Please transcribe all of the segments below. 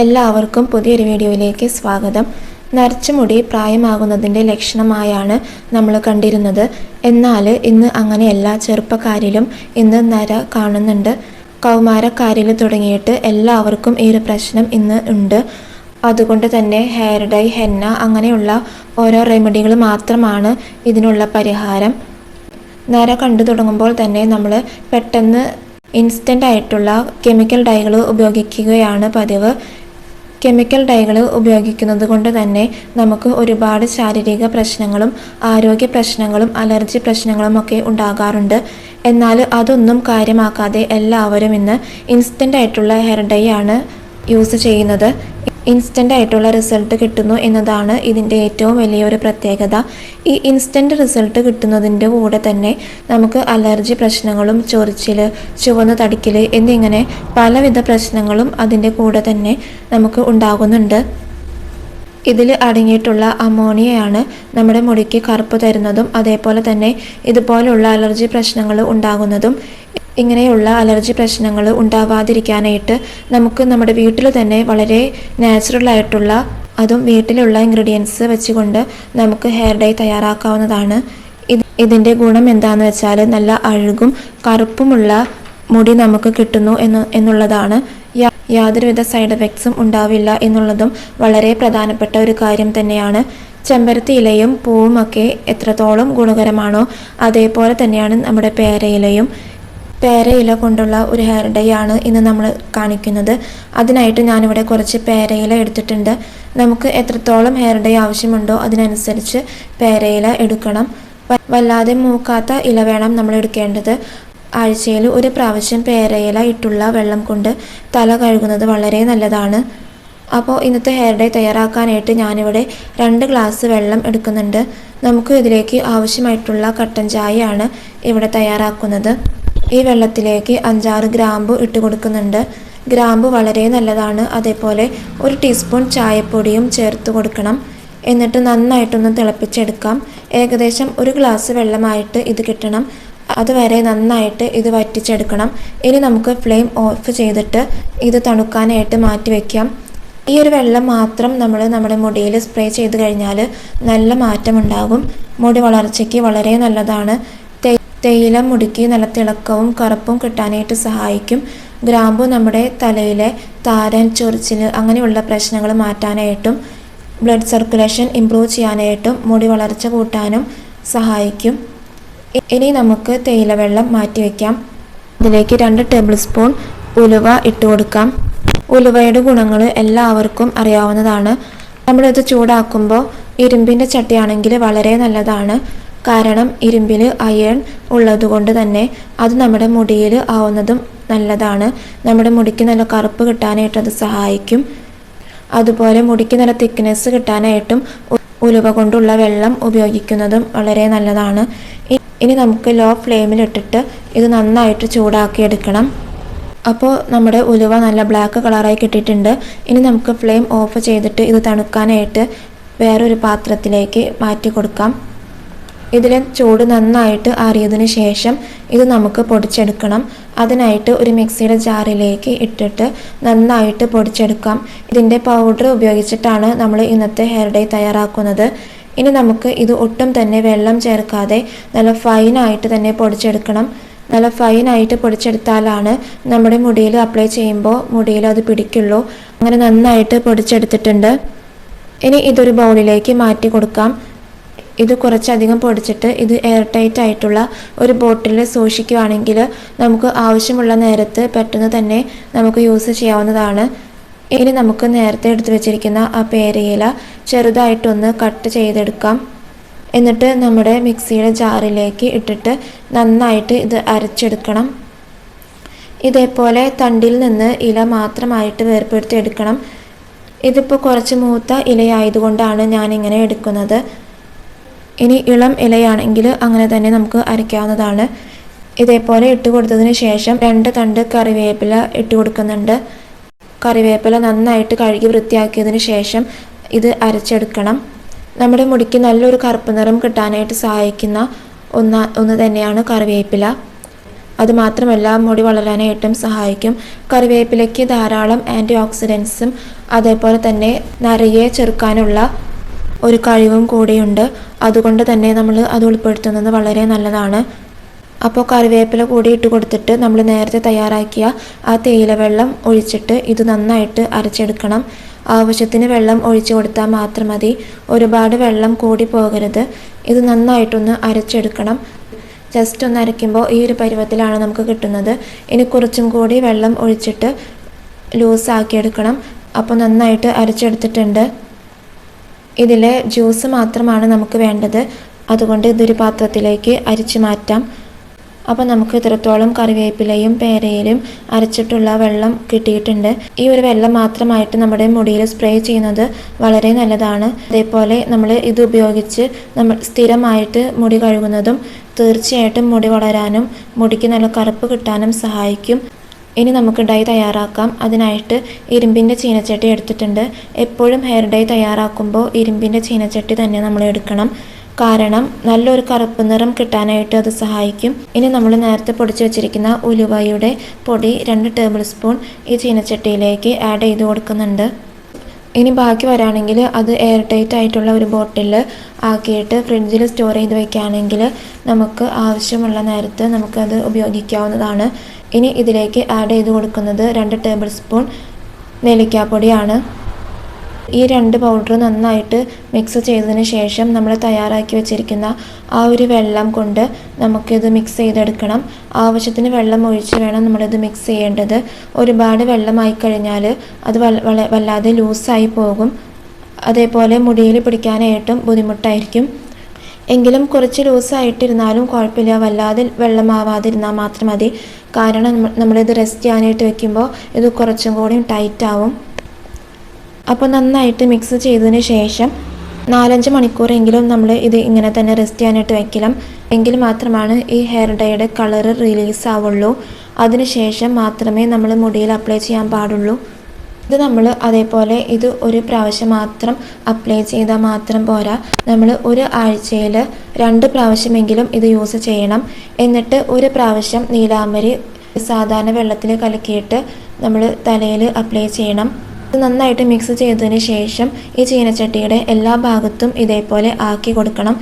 എല്ലാവർക്കും പുതിയൊരു വീഡിയോയിലേക്ക് സ്വാഗതം. നരച്ച മുടി പ്രായമാകുന്നതിന്റെ ലക്ഷണമായാണ് നമ്മൾ കണ്ടിരുന്നത്. എന്നാൽ ഇന്ന് അങ്ങനെയല്ല. ചെറുപ്പക്കാരിലും ഇന്ന് നര കാണുന്നുണ്ട്. കൗമാരക്കാരിൽ തുടങ്ങിയിട്ട് എല്ലാവർക്കും ഈ ഒരു പ്രശ്നം ഇന്ന് ഉണ്ട്. അതുകൊണ്ട് തന്നെ ഹെയർ ഡൈ ഹെന്ന അങ്ങനെയുള്ള ഓരോ റെമഡികൾ മാത്രമാണ് ഇതിനുള്ള പരിഹാരം. നര കണ്ടു തുടങ്ങുമ്പോൾ തന്നെ നമ്മൾ പെട്ടെന്ന് ഇൻസ്റ്റന്റ് ആയിട്ടുള്ള കെമിക്കൽ ഡൈകൾ ഉപയോഗിക്കുകയാണ് പതിവ്. കെമിക്കൽ ഡൈകൾ ഉപയോഗിക്കുന്നത് കൊണ്ട് തന്നെ നമുക്ക് ഒരുപാട് ശാരീരിക പ്രശ്നങ്ങളും ആരോഗ്യ പ്രശ്നങ്ങളും അലർജി പ്രശ്നങ്ങളും ഒക്കെ ഉണ്ടാകാറുണ്ട്. എന്നാൽ അതൊന്നും കാര്യമാക്കാതെ എല്ലാവരും ഇന്ന് ഇൻസ്റ്റന്റ് ആയിട്ടുള്ള ഹെയർ ഡൈ ആണ് യൂസ് ചെയ്യുന്നത്. ഇൻസ്റ്റന്റ് ആയിട്ടുള്ള റിസൾട്ട് കിട്ടുന്നു എന്നതാണ് ഇതിന്റെ ഏറ്റവും വലിയൊരു പ്രത്യേകത. ഈ ഇൻസ്റ്റന്റ് റിസൾട്ട് കിട്ടുന്നതിന്റെ കൂടെ തന്നെ നമുക്ക് അലർജി പ്രശ്നങ്ങളും ചൊറിച്ചിൽ ചുവന്ന തടിക്കൽ എന്നിങ്ങനെ പലവിധ പ്രശ്നങ്ങളും അതിന്റെ കൂടെ തന്നെ നമുക്ക് ഉണ്ടാകുന്നുണ്ട്. ഇതിൽ അടങ്ങിയിട്ടുള്ള അമോണിയയാണ് നമ്മുടെ മുടിക്ക് കറുപ്പ് തരുന്നതും അതേപോലെ തന്നെ ഇതുപോലുള്ള അലർജി പ്രശ്നങ്ങൾ ഉണ്ടാകുന്നതും. ഇങ്ങനെയുള്ള അലർജി പ്രശ്നങ്ങൾ ഉണ്ടാവാതിരിക്കാനായിട്ട് നമുക്ക് നമ്മുടെ വീട്ടിൽ തന്നെ വളരെ നാച്ചുറൽ ആയിട്ടുള്ള അതും വീട്ടിലുള്ള ഇൻഗ്രീഡിയൻസ് വെച്ചുകൊണ്ട് നമുക്ക് ഹെയർ ഡൈ തയ്യാറാക്കാവുന്നതാണ്. ഇത് ഇതിന്റെ ഗുണം എന്താണെന്ന് വെച്ചാൽ നല്ല അഴുകും കറുപ്പുമുള്ള മുടി നമുക്ക് കിട്ടുന്നു എന്ന് എന്നുള്ളതാണ്. യാതൊരുവിധ സൈഡ് എഫക്ട്സും ഉണ്ടാവില്ല എന്നുള്ളതും വളരെ പ്രധാനപ്പെട്ട ഒരു കാര്യം തന്നെയാണ്. ചെമ്പരത്തി ഇലയും പൂവുമൊക്കെ എത്രത്തോളം ഗുണകരമാണോ അതേപോലെ തന്നെയാണ് നമ്മുടെ പേരയിലയും പേരയില കൊണ്ടുള്ള ഒരു ഹെയർ ഡൈ ആണ് ഇന്ന് നമ്മൾ കാണിക്കുന്നത്. അതിനായിട്ട് ഞാനിവിടെ കുറച്ച് പേരയില എടുത്തിട്ടുണ്ട്. നമുക്ക് എത്രത്തോളം ഹെയർ ഡൈ ആവശ്യമുണ്ടോ അതിനനുസരിച്ച് പേരയില എടുക്കണം. വല്ലാതെ മൂക്കാത്ത ഇല വേണം നമ്മൾ എടുക്കേണ്ടത്. ആഴ്ചയിൽ ഒരു പ്രാവശ്യം പേരയില ഇട്ടുള്ള വെള്ളം കൊണ്ട് തല കഴുകുന്നത് വളരെ നല്ലതാണ്. അപ്പോൾ ഇന്നത്തെ ഹെയർ ഡൈ തയ്യാറാക്കാനായിട്ട് ഞാനിവിടെ രണ്ട് ഗ്ലാസ് വെള്ളം എടുക്കുന്നുണ്ട്. നമുക്ക് ഇതിലേക്ക് ആവശ്യമായിട്ടുള്ള കട്ടൻ ചായയാണ് ഇവിടെ തയ്യാറാക്കുന്നത്. ഈ വെള്ളത്തിലേക്ക് അഞ്ചാറ് ഗ്രാമ്പു ഇട്ട് കൊടുക്കുന്നുണ്ട്. ഗ്രാമ്പു വളരെ നല്ലതാണ്. അതേപോലെ ഒരു ടീസ്പൂൺ ചായപ്പൊടിയും ചേർത്ത് കൊടുക്കണം. എന്നിട്ട് നന്നായിട്ടൊന്ന് തിളപ്പിച്ചെടുക്കാം. ഏകദേശം ഒരു ഗ്ലാസ് വെള്ളമായിട്ട് ഇത് കിട്ടണം. അതുവരെ നന്നായിട്ട് ഇത് വറ്റിച്ചെടുക്കണം. ഇനി നമുക്ക് ഫ്ലെയിം ഓഫ് ചെയ്തിട്ട് ഇത് തണുക്കാനായിട്ട് മാറ്റി വയ്ക്കാം ഈ ഒരു വെള്ളം മാത്രം നമ്മൾ നമ്മുടെ മുടിയിൽ സ്പ്രേ ചെയ്ത് കഴിഞ്ഞാൽ നല്ല മാറ്റമുണ്ടാകും. മുടി വളർച്ചയ്ക്ക് വളരെ നല്ലതാണ്. തേയില മുടുക്കി നല്ല തിളക്കവും കറുപ്പും കിട്ടാനായിട്ട് സഹായിക്കും. ഗ്രാമ്പു നമ്മുടെ തലയിലെ താരൻ ചൊറിച്ചിൽ അങ്ങനെയുള്ള പ്രശ്നങ്ങൾ മാറ്റാനായിട്ടും ബ്ലഡ് സർക്കുലേഷൻ ഇംപ്രൂവ് ചെയ്യാനായിട്ടും മുടി വളർച്ച കൂട്ടാനും സഹായിക്കും. ഇനി നമുക്ക് തേയില വെള്ളം മാറ്റി വയ്ക്കാം ഇതിലേക്ക് രണ്ട് ടേബിൾ സ്പൂൺ ഉലുവ ഇട്ട് കൊടുക്കാം. ഉലുവയുടെ ഗുണങ്ങൾ എല്ലാവർക്കും അറിയാവുന്നതാണ്. നമ്മളിത് ചൂടാക്കുമ്പോൾ ഇരുമ്പിന്റെ ചട്ടിയാണെങ്കിൽ വളരെ നല്ലതാണ്. കാരണം ഇരുമ്പിൽ അയൺ ഉള്ളതുകൊണ്ട് തന്നെ അത് നമ്മുടെ മുടിയിൽ ആവുന്നതും നല്ലതാണ്. നമ്മുടെ മുടിക്ക് നല്ല കറുപ്പ് കിട്ടാനായിട്ട് അത് സഹായിക്കും. അതുപോലെ മുടിക്ക് നല്ല തിക്നെസ് കിട്ടാനായിട്ടും ഉലുവ കൊണ്ടുള്ള വെള്ളം ഉപയോഗിക്കുന്നതും വളരെ നല്ലതാണ്. ഇനി നമുക്ക് ലോ ഫ്ലെയിമിലിട്ടിട്ട് ഇത് നന്നായിട്ട് ചൂടാക്കിയെടുക്കണം അപ്പോൾ നമ്മുടെ ഉലുവ നല്ല ബ്ലാക്ക് കളറായി കിട്ടിയിട്ടുണ്ട്. ഇനി നമുക്ക് ഫ്ലെയിം ഓഫ് ചെയ്തിട്ട് ഇത് തണുക്കാനായിട്ട് വേറൊരു പാത്രത്തിലേക്ക് മാറ്റി കൊടുക്കാം. ഇതിലെ ചൂട് നന്നായിട്ട് ആറിയതിന് ശേഷം ഇത് നമുക്ക് പൊടിച്ചെടുക്കണം. അതിനായിട്ട് ഒരു മിക്സിയുടെ ജാറിലേക്ക് ഇട്ടിട്ട് നന്നായിട്ട് പൊടിച്ചെടുക്കാം. ഇതിന്റെ പൗഡർ ഉപയോഗിച്ചിട്ടാണ് നമ്മൾ ഇന്നത്തെ ഹെയർ ഡേ തയ്യാറാക്കുന്നത്. ഇനി നമുക്ക് ഇത് ഒട്ടും തന്നെ വെള്ളം ചേർക്കാതെ നല്ല ഫൈനായിട്ട് തന്നെ പൊടിച്ചെടുക്കണം. നല്ല ഫൈനായിട്ട് പൊടിച്ചെടുത്താലാണ് നമ്മുടെ മുടിയിൽ അപ്ലൈ ചെയ്യുമ്പോൾ മുടിയിൽ അത് പിടിക്കുള്ളൂ. അങ്ങനെ നന്നായിട്ട് പൊടിച്ചെടുത്തിട്ടുണ്ട്. ഇനി ഇതൊരു ബൗളിലേക്ക് മാറ്റി കൊടുക്കാം. ഇത് കുറച്ചധികം പൊടിച്ചിട്ട് ഇത് എയർ ടൈറ്റ് ആയിട്ടുള്ള ഒരു ബോട്ടിലിൽ സൂക്ഷിക്കുകയാണെങ്കിൽ നമുക്ക് ആവശ്യമുള്ള നേരത്ത് പെട്ടെന്ന് തന്നെ നമുക്ക് യൂസ് ചെയ്യാവുന്നതാണ്. ഇനി നമുക്ക് നേരത്തെ എടുത്തു വെച്ചിരിക്കുന്ന ആ പേരയില ചെറുതായിട്ടൊന്ന് കട്ട് ചെയ്തെടുക്കാം. എന്നിട്ട് നമ്മുടെ മിക്സിയുടെ ജാറിലേക്ക് ഇട്ടിട്ട് നന്നായിട്ട് ഇത് അരച്ചെടുക്കണം. ഇതേപോലെ തണ്ടിൽ നിന്ന് ഇല മാത്രമായിട്ട് വേർപ്പെടുത്തി എടുക്കണം ഇതിപ്പോൾ കുറച്ച് മൂത്ത ഇലയായതുകൊണ്ടാണ് ഞാനിങ്ങനെ എടുക്കുന്നത്. ഇനി ഇളം ഇലയാണെങ്കിൽ അങ്ങനെ തന്നെ നമുക്ക് അരയ്ക്കാവുന്നതാണ്. ഇതേപോലെ ഇട്ട് കൊടുത്തതിന് ശേഷം രണ്ട് തണ്ട് കറിവേപ്പില ഇട്ട് കൊടുക്കുന്നുണ്ട്. കറിവേപ്പില നന്നായിട്ട് കഴുകി വൃത്തിയാക്കിയതിന് ശേഷം ഇത് അരച്ചെടുക്കണം. നമ്മുടെ മുടിക്ക് നല്ലൊരു കറുപ്പ് നിറം കിട്ടാനായിട്ട് സഹായിക്കുന്ന ഒന്ന ഒന്ന് തന്നെയാണ് കറിവേപ്പില. അതുമാത്രമല്ല മുടി വളരാനായിട്ടും സഹായിക്കും. കറിവേപ്പിലയ്ക്ക് ധാരാളം ആന്റി ഓക്സിഡൻസും അതേപോലെ തന്നെ നരയെ ചെറുക്കാനുള്ള ഒരു കഴിവും കൂടിയുണ്ട്. അതുകൊണ്ട് തന്നെ നമ്മൾ അത് ഉൾപ്പെടുത്തുന്നത് വളരെ നല്ലതാണ്. അപ്പോൾ കറിവേപ്പില കൂടി ഇട്ട് കൊടുത്തിട്ട് നമ്മൾ നേരത്തെ തയ്യാറാക്കിയ ആ തേയില വെള്ളം ഒഴിച്ചിട്ട് ഇത് നന്നായിട്ട് അരച്ചെടുക്കണം. ആവശ്യത്തിന് വെള്ളം ഒഴിച്ചു കൊടുത്താൽ മാത്രം മതി. ഒരുപാട് വെള്ളം കൂടി പോകരുത്. ഇത് നന്നായിട്ടൊന്ന് അരച്ചെടുക്കണം. ജസ്റ്റ് ഒന്ന് അരയ്ക്കുമ്പോൾ ഈ ഒരു പരുവത്തിലാണ് നമുക്ക് കിട്ടുന്നത്. ഇനി കുറച്ചും കൂടി വെള്ളം ഒഴിച്ചിട്ട് ലൂസാക്കി എടുക്കണം അപ്പോൾ നന്നായിട്ട് അരച്ചെടുത്തിട്ടുണ്ട്. ഇതിലെ ജ്യൂസ് മാത്രമാണ് നമുക്ക് വേണ്ടത്. അതുകൊണ്ട് ഇതൊരു പാത്രത്തിലേക്ക് അരിച്ചു മാറ്റാം. അപ്പോൾ നമുക്ക് ഇത്രത്തോളം കറിവേപ്പിലയും പേരയിലും അരച്ചിട്ടുള്ള വെള്ളം കിട്ടിയിട്ടുണ്ട്. ഈ ഒരു വെള്ളം മാത്രമായിട്ട് നമ്മുടെ മുടിയിൽ സ്പ്രേ ചെയ്യുന്നത് വളരെ നല്ലതാണ്. അതേപോലെ നമ്മൾ ഇത് ഉപയോഗിച്ച് നമ്മൾ സ്ഥിരമായിട്ട് മുടി കഴുകുന്നതും തീർച്ചയായിട്ടും മുടി വളരാനും മുടിക്ക് നല്ല കറുപ്പ് കിട്ടാനും സഹായിക്കും. ഇനി നമുക്ക് ഡൈ തയ്യാറാക്കാം. അതിനായിട്ട് ഇരുമ്പിന്റെ ചീനച്ചട്ടി എടുത്തിട്ടുണ്ട്. എപ്പോഴും ഹെയർ ഡൈ തയ്യാറാക്കുമ്പോൾ ഇരുമ്പിന്റെ ചീനച്ചട്ടി തന്നെ നമ്മൾ എടുക്കണം. കാരണം നല്ലൊരു കറുപ്പ് നിറം കിട്ടാനായിട്ട് അത് സഹായിക്കും. ഇനി നമ്മൾ നേരത്തെ പൊടിച്ചു വെച്ചിരിക്കുന്ന ഉലുവയുടെ പൊടി രണ്ട് ടേബിൾ സ്പൂൺ ഈ ചീനച്ചട്ടിയിലേക്ക് ആഡ് ചെയ്ത് കൊടുക്കുന്നുണ്ട്. ഇനി ബാക്കി വരാണെങ്കിൽ അത് എയർ ടൈറ്റ് ആയിട്ടുള്ള ഒരു ബോട്ടിൽ ആക്കിയിട്ട് ഫ്രിഡ്ജിൽ സ്റ്റോർ ചെയ്ത് വെക്കുകയാണെങ്കിൽ നമുക്ക് ആവശ്യമുള്ള നേരത്ത് നമുക്കത് ഉപയോഗിക്കാവുന്നതാണ്. ഇനി ഇതിലേക്ക് ആഡ് ചെയ്ത് കൊടുക്കുന്നത് രണ്ട് ടേബിൾ സ്പൂൺ നെല്ലിക്കാപ്പൊടിയാണ്. ഈ രണ്ട് പൗഡർ നന്നായിട്ട് മിക്സ് ചെയ്തതിന് ശേഷം നമ്മൾ തയ്യാറാക്കി വെച്ചിരിക്കുന്ന ആ ഒരു വെള്ളം കൊണ്ട് നമുക്കിത് മിക്സ് ചെയ്തെടുക്കണം. ആവശ്യത്തിന് വെള്ളം ഒഴിച്ച് വേണം നമ്മളിത് മിക്സ് ചെയ്യേണ്ടത്. ഒരുപാട് വെള്ളമായി കഴിഞ്ഞാൽ അത് വല്ലാതെ ലൂസായി പോകും. അതേപോലെ മുടിയിൽ പിടിക്കാനായിട്ടും ബുദ്ധിമുട്ടായിരിക്കും. എങ്കിലും കുറച്ച് ലൂസായിട്ടിരുന്നാലും കുഴപ്പമില്ല. വല്ലാതെ വെള്ളമാവാതിരുന്നാൽ മാത്രം മതി. കാരണം നമ്മളിത് റെസ്റ്റ് ചെയ്യാനായിട്ട് വെക്കുമ്പോൾ ഇത് കുറച്ചും കൂടി ടൈറ്റ് ആവും. അപ്പോൾ നന്നായിട്ട് മിക്സ് ചെയ്തതിന് ശേഷം നാലഞ്ച് മണിക്കൂറെങ്കിലും നമ്മൾ ഇത് ഇങ്ങനെ തന്നെ റെസ്റ്റ് ചെയ്യാനായിട്ട് വയ്ക്കണം എങ്കിൽ മാത്രമാണ് ഈ ഹെയർ ഡൈയുടെ കളർ റിലീസ് ആവുള്ളൂ. അതിനുശേഷം മാത്രമേ നമ്മൾ മുടിയിൽ അപ്ലൈ ചെയ്യാൻ പാടുള്ളൂ. ഇത് നമ്മൾ അതേപോലെ ഇത് ഒരു പ്രാവശ്യം മാത്രം അപ്ലൈ ചെയ്താൽ മാത്രം പോരാ. നമ്മൾ ഒരു ആഴ്ചയിൽ രണ്ട് പ്രാവശ്യമെങ്കിലും ഇത് യൂസ് ചെയ്യണം. എന്നിട്ട് ഒരു പ്രാവശ്യം നീലാമ്പരി സാധാരണ വെള്ളത്തിൽ കലക്കിയിട്ട് നമ്മൾ തലയിൽ അപ്ലൈ ചെയ്യണം. നന്നായിട്ട് മിക്സ് ചെയ്തതിന് ശേഷം ഈ ചീനച്ചട്ടിയുടെ എല്ലാ ഭാഗത്തും ഇതേപോലെ ആക്കി കൊടുക്കണം.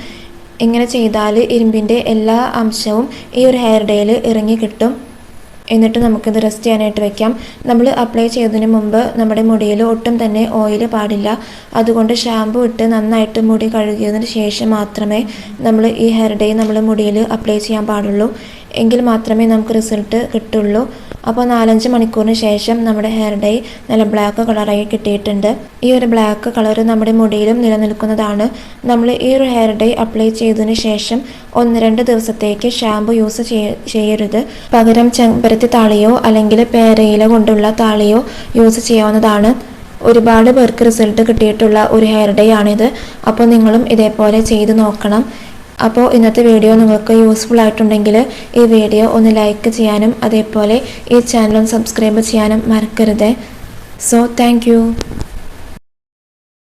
ഇങ്ങനെ ചെയ്താൽ ഇരുമ്പിന്റെ എല്ലാ അംശവും ഈ ഒരു ഹെയർ ഡേയിൽ ഇറങ്ങി കിട്ടും. എന്നിട്ട് നമുക്കിത് റെസ്റ്റ് ചെയ്യാനായിട്ട് വെക്കാം. നമ്മൾ അപ്ലൈ ചെയ്തതിന് മുമ്പ് നമ്മുടെ മുടിയിൽ ഒട്ടും തന്നെ ഓയിൽ പാടില്ല. അതുകൊണ്ട് ഷാമ്പു ഇട്ട് നന്നായിട്ട് മുടി കഴുകിയതിന് ശേഷം മാത്രമേ നമ്മൾ ഈ ഹെയർ ഡേ നമ്മൾ മുടിയിൽ അപ്ലൈ ചെയ്യാൻ പാടുള്ളൂ. എങ്കിൽ മാത്രമേ നമുക്ക് റിസൾട്ട് കിട്ടുള്ളൂ. അപ്പോൾ നാലഞ്ച് മണിക്കൂറിന് ശേഷം നമ്മുടെ ഹെയർ ഡൈ നല്ല ബ്ലാക്ക് കളറായി കിട്ടിയിട്ടുണ്ട്. ഈ ഒരു ബ്ലാക്ക് കളർ നമ്മുടെ മുടിയിലും നിലനിൽക്കുന്നതാണ്. നമ്മൾ ഈ ഒരു ഹെയർ ഡൈ അപ്ലൈ ചെയ്തതിന് ശേഷം ഒന്ന് രണ്ട് ദിവസത്തേക്ക് ഷാമ്പു യൂസ് ചെയ്യരുത്. പകരം ചെമ്പരത്തി താളിയോ അല്ലെങ്കിൽ പേരയില കൊണ്ടുള്ള താളിയോ യൂസ് ചെയ്യാവുന്നതാണ്. ഒരുപാട് പേർക്ക് റിസൾട്ട് കിട്ടിയിട്ടുള്ള ഒരു ഹെയർ ഡേ ആണിത്. അപ്പോൾ നിങ്ങളും ഇതേപോലെ ചെയ്ത് നോക്കണം. അപ്പോൾ ഇന്നത്തെ വീഡിയോ നിങ്ങൾക്ക് യൂസ്ഫുൾ ആയിട്ടുണ്ടെങ്കിൽ ഈ വീഡിയോ ഒന്ന് ലൈക്ക് ചെയ്യാനും അതേപോലെ ഈ ചാനൽ ഒന്ന് സബ്സ്ക്രൈബ് ചെയ്യാനും മറക്കരുത്. So thank